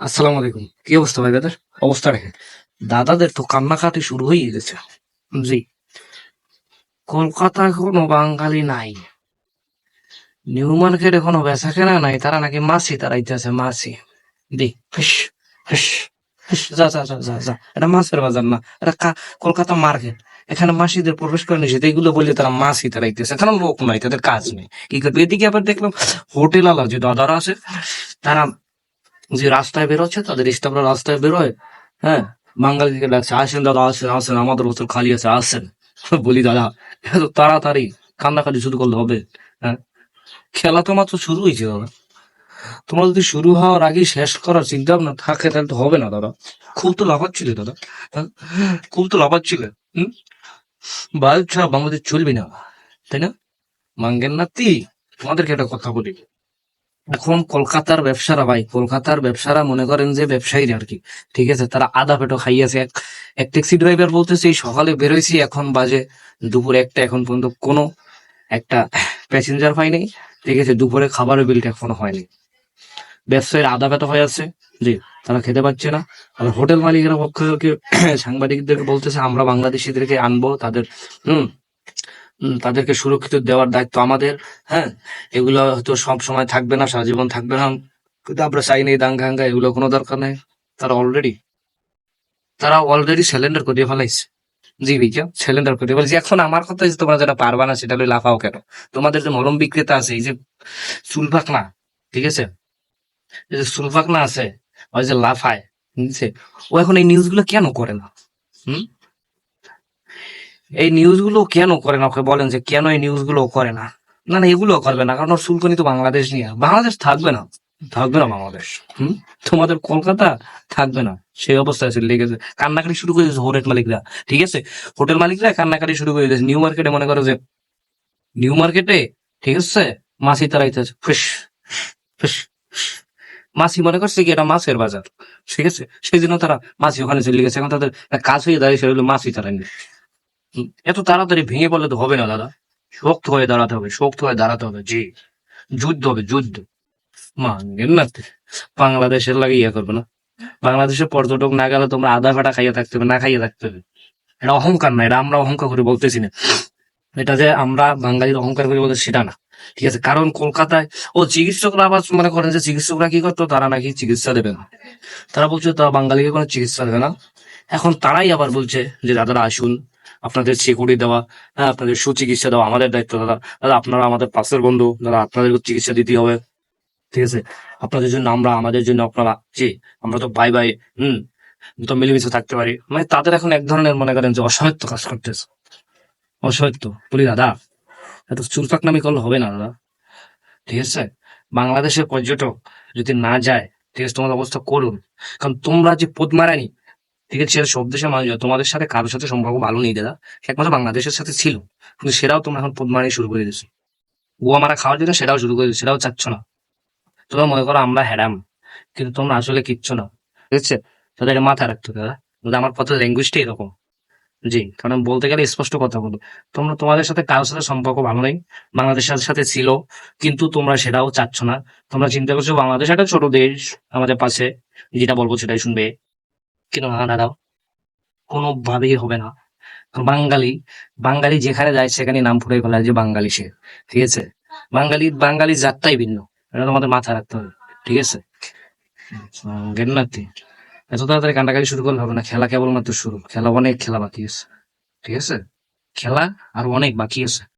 আসসালামু আলাইকুম। কি অবস্থা ভাই দাদার? অবস্থা রেখে দাদাদের তো কান্নাকাটি শুরু হয়ে গেছে। জি। কলকাতায় কোনো বাঙালি নাই। নিউ মার্কেটে কোনো বেচা কেনা নাই। তারা নাকি মাসি তারাইতেছে মাসি দি ফিস ফিস ফিস যা যা যা যা যা। এটা মাছের বাজার না এটা কলকাতা মার্কেট। এখানে মাসিদের প্রবেশ করে নিষেধ। এগুলো বললে তারা মাসি তারাইতেছে এখানে লোক নাই তাদের কাজ নেই। কি করবে? এদিকে আবার দেখলাম হোটেল আলা যে দাদারা আছে তারা যে রাস্তায় বেরোচ্ছে, তাদের স্টাফরা রাস্তায় বেরোয়। হ্যাঁ বাঙালি থেকে ডাকছে, আসেন দাদা, আসেন আসেন, আমাদের হোটেল খালি আছে, আসেন। বলি, দাদা এত তাড়াতাড়ি, কান্নাকাটি শুরু করলে হবে। হ্যাঁ খেলা তো মাত্র শুরু হয়েছে দাদা তোমরা যদি শুরু হওয়ার আগে শেষ করার চিন্তা ভাবনা থাকে, তাহলে তো হবে না, দাদা। খুব তো লাফাচ্ছিলে, দাদা? খুব তো লাফাচ্ছিলে, হুম? বায়ু ছাড়া বাংলাদেশ চলবে না, তাই না? মাঙ্গেন নাতি, তোমাদেরকে একটা কথা বলি। এখন কলকাতার ব্যবসারা ভাই, কলকাতার ব্যবসারা মনে করেন যে ব্যবসায়ীরা আর কি। ঠিক আছে? তারা আদা পেটো খাইয়েছে। এক এক ট্যাক্সি ড্রাইভার বলতেছে, এই সকালে বেরোইছি, এখন বাজে দুপুর একটা, এখন পর্যন্ত কোনো একটা প্যাসেঞ্জার পাইনি। ঠিক আছে? দুপুরে খাবারের বিলটা এখনও হয়নি। ব্যবসায়ীর আদা পেটো হয়ে আছে। জি, তারা খেতে পাচ্ছে না। আর হোটেল মালিকেরা পক্ষ সাংবাদিকদেরকে বলতেছে, আমরা বাংলাদেশিদেরকে আনব, তাদের, হুম তাদেরকে সুরক্ষিত দেওয়ার দায়িত্ব আমাদের হ্যাঁ? এগুলো হয়তো সব সময় থাকবে না, সারা জীবন থাকবে না। কিন্তু আমরা চাই না এই দাঙ্গা হাঙ্গা, এগুলো কোনো দরকার নেই। তারা অলরেডি তারা অলরেডি সিলিন্ডার করে ফেলাইছে। জি ভাইয়া সিলিন্ডার করে ফেলাইছে। এখন আমার কথা হচ্ছে, তোমরা যেটা পারবা না, সেটা লাফাও কেন? তোমাদের যে মলম বিক্রেতা আছে, এই যে সুলফাকনা ঠিক আছে? এই যে সুলফাকনা আছে, ওই যে লাফায় ও এখন এই নিউজগুলো কেন করে না? হুম? এই নিউজগুলো কেন করে না? ওকে বলেন যে, কেন এই নিউজগুলো করে না? না না এগুলো করবে না, কারণ ওর শুল্কনি তো বাংলাদেশ নিয়ে। বাংলাদেশ থাকবে না। থাকবে না বাংলাদেশ। হম? তোমাদের কলকাতা থাকবে না। সেই অবস্থায় আছে লেগেছে কান্নাকাটি শুরু করে দিয়েছে হোটেল মালিকরা। ঠিক আছে? হোটেল মালিকরা কান্নাকাটি শুরু করে দিয়েছে। নিউ মার্কেটে মনে করো যে নিউ মার্কেটে ঠিক আছে? মাছি তারাইতেছে ফিস ফিস মাছি মনে করছে কি, এটা মাছের বাজার। ঠিক আছে? সেই জন্য তারা মাছি ওখানে চলে গেছে। এখন তাদের কাজ হয়ে দাঁড়িয়ে সেটা হলো মাছি এত তাড়াতাড়ি ভেঙে পড়লে তো হবে না, দাদা। শক্ত হয়ে দাঁড়াতে হবে, শক্ত হয়ে দাঁড়াতে হবে, জি। যুদ্ধ হবে, যুদ্ধ। না বাংলাদেশের লাগে ইয়ে করবে না। বাংলাদেশের পর্যটক না গেলে তোমরা আধা ফাটা খাইয়ে থাকতে হবে, না খাইয়ে থাকতে হবে। এটা অহংকার না, এটা আমরা অহংকার করে বলতেছি না। এটা যে আমরা বাঙালির অহংকার করে বলতে সেটা না, ঠিক আছে? কারণ কলকাতায়, ও চিকিৎসকরা আবার মনে করেন যে চিকিৎসকরা কি করতো? তারা নাকি চিকিৎসা দেবে না। তারা বলছে তারা বাঙালিকে কোনো চিকিৎসা দেবে না? এখন তারাই আবার বলছে যে, দাদারা আসুন আপনাদের সিকিউরিটি দেওয়া হ্যাঁ আপনাদের সুচিকিৎসা দেওয়া আমাদের দায়িত্ব, দাদা। দাদা, আপনারা আমাদের পাশের বন্ধু, দাদা আপনাদের চিকিৎসা দিতে হবে। ঠিক আছে? আপনাদের জন্য আমরা, আমাদের জন্য আপনারা, জি, আমরা তো বাই বাই হুম তো মিলেমিশে থাকতে পারি। মানে তাদের এখন এক ধরনের মনে করেন যে অসহায়ত্ব কাজ করতেছে। অসহায়ত্ব, বলি দাদা, এত চুরপাক নামি করলে হবে না, দাদা। ঠিক আছে? বাংলাদেশের পর্যটক যদি না যায়, ঠিক আছে তোমার অবস্থা করুন। কারণ তোমরা যে পদ্মারানি ঠিক আছে সব দেশের মানুষ তোমাদের সাথে কারোর সাথে সম্পর্ক ভালো নেই দাদা। একমাত্র বাংলাদেশের সাথে ছিল। কিন্তু সেটাও তোমরা এখন পদ্মারানি শুরু করে দিয়েছ। ও আমরা খাওয়ার জন্য সেটাও শুরু করে সেটাও চাচ্ছ না। তোমরা মনে করো আমরা হ্যাডাম কিন্তু তোমরা আসলে কিচ্ছু না। ঠিক আছে? তাদের মাথায় রাখতে দাদা। আমার কথা ল্যাঙ্গুয়েজটা এরকম। জি, কারণ বলতে গেলে স্পষ্ট কথা বলো। তোমরা তোমাদের সাথে কারোর সাথে সম্পর্ক ভালো নেই। বাংলাদেশের সাথে ছিল, কিন্তু তোমরা সেটাও চাচ্ছ না। তোমরা চিন্তা করছ বাংলাদেশ একটা ছোট দেশ আমাদের পাশে। যেটা বলব সেটাই শুনবে। কিন্তু না দাদা কোনোভাবেই হবে না। বাঙালি বাঙালি যেখানে যায় সেখানে নাম ফুটে ফেলা যে বাঙালি সে, ঠিক আছে? বাঙালি বাঙালি জাতটাই ভিন্ন, এটা তোমাদের মাথায় রাখতে হবে, ঠিক আছে? গেন্নাতি এত তাড়াতাড়ি কান্ডাকাটি শুরু করলে হবে না, খেলা কেবলমাত্র শুরু, খেলা অনেক খেলা বাকি আছে, ঠিক আছে? খেলা আর অনেক বাকি আছে।